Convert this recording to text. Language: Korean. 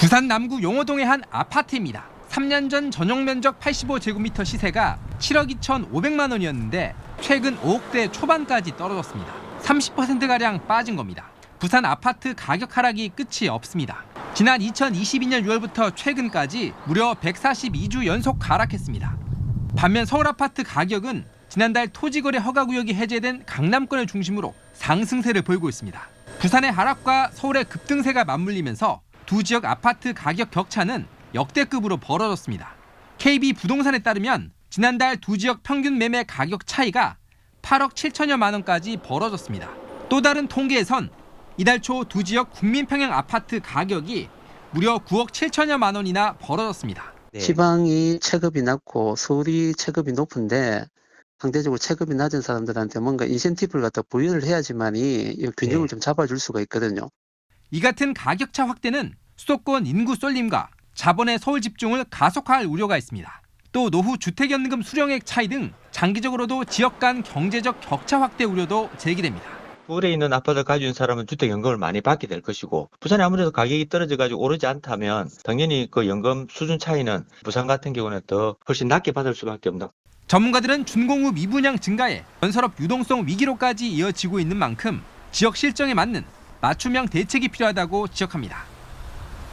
부산 남구 용호동의 한 아파트입니다. 3년 전 전용 면적 85제곱미터 시세가 7억 2,500만 원이었는데 최근 5억대 초반까지 떨어졌습니다. 30%가량 빠진 겁니다. 부산 아파트 가격 하락이 끝이 없습니다. 지난 2022년 6월부터 최근까지 무려 142주 연속 하락했습니다. 반면 서울 아파트 가격은 지난달 토지거래 허가구역이 해제된 강남권을 중심으로 상승세를 보이고 있습니다. 부산의 하락과 서울의 급등세가 맞물리면서 두 지역 아파트 가격 격차는 역대급으로 벌어졌습니다. KB 부동산에 따르면 지난달 두 지역 평균 매매 가격 차이가 8억 7천여만 원까지 벌어졌습니다. 또 다른 통계에선 이달 초 두 지역 국민평형 아파트 가격이 무려 9억 7천여만 원이나 벌어졌습니다. 네. 지방이 체급이 낮고 서울이 체급이 높은데 상대적으로 체급이 낮은 사람들한테 뭔가 인센티브를 갖다 부여를 해야지만이 이 균형을 네. 좀 잡아줄 수가 있거든요. 이 같은 가격차 확대는 수도권 인구 쏠림과 자본의 서울 집중을 가속화할 우려가 있습니다. 또 노후 주택연금 수령액 차이 등 장기적으로도 지역 간 경제적 격차 확대 우려도 제기됩니다. 서울에 있는 아파트 가진 사람은 주택연금을 많이 받게 될 것이고 부산이 아무래도 가격이 떨어져 가지고 오르지 않다면 당연히 그 연금 수준 차이는 부산 같은 경우는 더 훨씬 낮게 받을 수밖에 없는 전문가들은 준공후 미분양 증가에 건설업 유동성 위기로까지 이어지고 있는 만큼 지역 실정에 맞는 맞춤형 대책이 필요하다고 지적합니다.